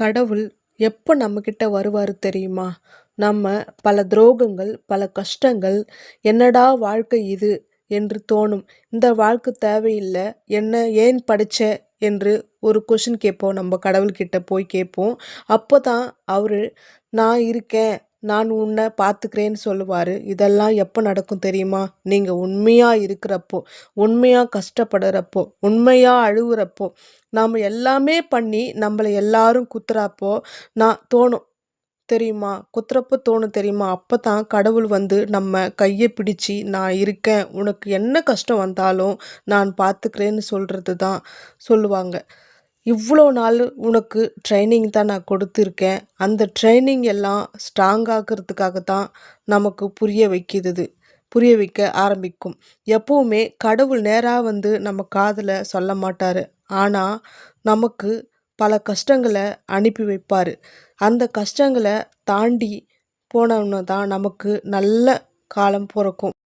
கடவுள் எப்போ நம்மக்கிட்ட வருவார் தெரியுமா? நம்ம பல துரோகங்கள் பல கஷ்டங்கள் என்னடா வாழ்க்கை இது என்று தோணும். இந்த வாழ்க்கை தேவையில்லை என்ன ஏன் படித்த என்று ஒரு கொஷின் கேட்போம். நம்ம கடவுள்கிட்ட போய் கேட்போம். அப்போ தான் அவர் நான் இருக்கேன் நான் உன்னை பார்த்துக்கிறேன்னு சொல்லுவார். இதெல்லாம் எப்போ நடக்கும் தெரியுமா? நீங்கள் உண்மையாக இருக்கிறப்போ உண்மையாக கஷ்டப்படுறப்போ உண்மையாக அழுகுறப்போ நாம் எல்லாமே பண்ணி நம்மளை எல்லாரும் குத்துறப்போ நான் தோணும். தெரியுமா? குத்துறப்போ தோணும் தெரியுமா? அப்போ தான் கடவுள் வந்து நம்ம கையை பிடிச்சி நான் இருக்கேன். உனக்கு என்ன கஷ்டம் வந்தாலும் நான் பார்த்துக்கிறேன்னு சொல்கிறது தான் சொல்லுவாங்க. இவ்வளோ நாள் உனக்கு ட்ரைனிங் தான் நான் கொடுத்துருக்கேன். அந்த ட்ரைனிங் எல்லாம் ஸ்ட்ராங் ஆகிறதுக்காக தான் நமக்கு புரிய வைக்கிறது புரிய வைக்க ஆரம்பிக்கும். எப்போவுமே கடவுள் நேராக வந்து நம்ம காதில் சொல்ல மாட்டார். ஆனால் நமக்கு பல கஷ்டங்களை அனுப்பி வைப்பார். அந்த கஷ்டங்களை தாண்டி போனோம்னா தான் நமக்கு நல்ல காலம் பிறக்கும்.